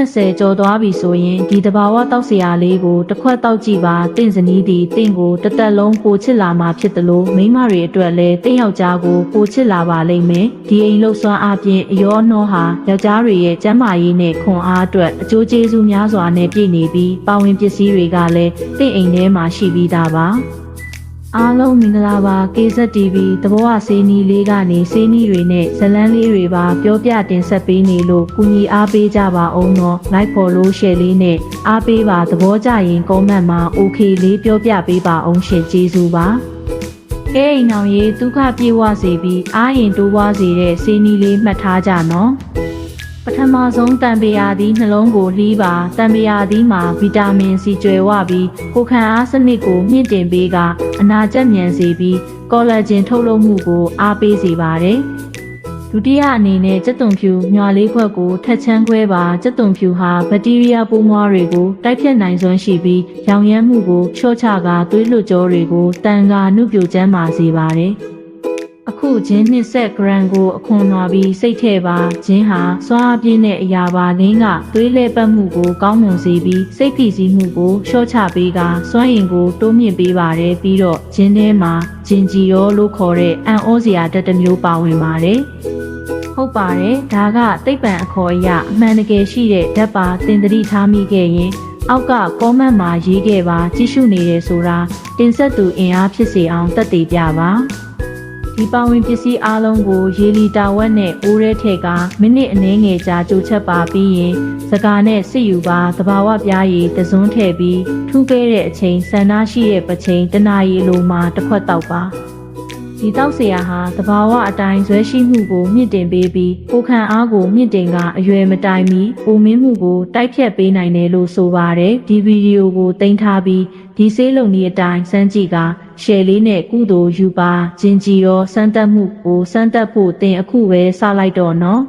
20ကျော်သွားပြီဆိုရင်ဒီတဘာဝတောက်စရာလေးကိုတစ်ခွက်တောက်ကြည့်ပါတင့်စနီးသည်တင့်ကိုတစ်သက်လုံးပိုချစ်လာမှာဖြစ်တယ်လို့မိန်းမတွေအတွက်လည်းတင့်ယောက်ျားကိုပိုချစ်လာပါလိမ့်မယ်ဒီအိမ်လှုပ်ဆွမ်းအပြင်အယောနှောဟာယောက်ျားတွေရဲ့ကျန်းမာရေးနဲ့ခွန်အားအတွက်အကျိုးကျေးဇူးများစွာနဲ့ပြည့်နေပြီးပါဝင်ပစ္စည်းတွေကလည်းတင့်အိမ်ထဲမှာရှိပြီးသားပါ အားလုံးမင်္ဂလာပါ KZTV တဘောဝဆေးနီးလေးကနေဆေးနီးတွေနဲ့ဇလန်းလေးတွေပါပြောပြတင်ဆက်ပေးနေလို့ကုညီအားပေးကြပါအောင်တော့ like follow share လေးနဲ့အားပေးပါသဘောကျရင် comment မှာ okay လေးပြောပြပေးပါအောင်ရှင်ကျေးဇူးပါကဲအိမ်အောင်ရေးဒုက္ခပြေဝစေပြီးအားရင်တိုးပွားစေတဲ့ဆေးနီးလေးမှတ်ထားကြနော် ပထမဆုံးတံပေယာသည်နှလုံးကိုလှီးပါတံပေယာသည်မှာဗီတာမင်စီကျွယ်ဝပြီးကိုယ်ခံအားစနစ်ကိုမြင့်တင်ပေးကအနာကျက်မြန်စေပြီးကောလာဂျင်ထုတ်လုပ်မှုကိုအားပေးစေပါတယ်ဒုတိယအနေနဲ့ကျက်သွန်ဖြူညွာလေးခွက်ကိုထက်ချမ်းခွဲပါကျက်သွန်ဖြူဟာဘက်တီးရီးယားပိုးမွားတွေကိုတိုက်ဖြတ်နိုင်စွမ်းရှိပြီးရောင်ရမ်းမှုကိုချော့ချကာသွေးလွှတ်ကြောတွေကိုတန်ကာနှုတ်ပြကျန်းမာစေပါတယ် အခုဂျင်းနှစ်ဆက်ဂရမ်ကိုအခွန်နွားပြီးစိတ်ထဲပါဂျင်းဟာစွမ်းအားပြင်းတဲ့အရာပါလင်းကသွေးလဲပတ်မှုကိုကောင်းမွန်စေပြီးစိတ်ဖိစီးမှုကိုလျှော့ချပေးကစွမ်းရင်ကိုတိုးမြင့်ပေးပါတယ်ပြီးတော့ဂျင်းထဲမှာဂျင်ဂျီရောလို့ခေါ်တဲ့အန်အိုးစရာတက်တစ်မျိုးပါဝင်ပါတယ်ဟုတ်ပါတယ်ဒါကသိပ္ပံအခေါ်အရအမှန်တကယ်ရှိတဲ့ဓာတ်ပါတင်သတိထားမိခဲ့ရင်အောက်ကကောမန့်မှာရေးခဲ့ပါကြည့်ရှုနေတယ်ဆိုတာတင်ဆက်သူအင်အားဖြစ်စေအောင်တက်တည်ပြပါ ဒီပါဝင်ပစ္စည်းအလုံးကို ရေလီတာဝက်နဲ့အိုးရဲထဲကမိနစ်အနည်းငယ်ကြာကြိုချက်ပါပြီးရင်စကားနဲ့စစ်ယူပါတဘာဝပြားရည်တစွန်းထည့်ပြီးထူးခဲ့တဲ့အချိန်ဆန္ဒရှိတဲ့ပချိန်တနာရီလိုမှတစ်ခွက်တောက်ပါ ဒီတောက်ဆရာဟာသဘာဝအတိုင်းဇွဲရှိမှုကိုမြင့်တင်ပေးပြီးကိုခံအားကိုမြင့်တင်ကအရွယ်မတိုင်မီပုံမင်းမှုကိုတိုက်ဖြတ်ပေးနိုင်တယ်လို့ဆိုပါတယ်ဒီဗီဒီယိုကိုတင်ထားပြီးဒီဆေးလုံးဒီအတိုင်းစမ်းကြည့်ကရှယ်လေးနဲ့ကုသိုလ်ယူပါဂျင်ဂျီရောစမ်းတက်မှုကိုစမ်းတက်ဖို့တင်အခုပဲစလိုက်တော့နော်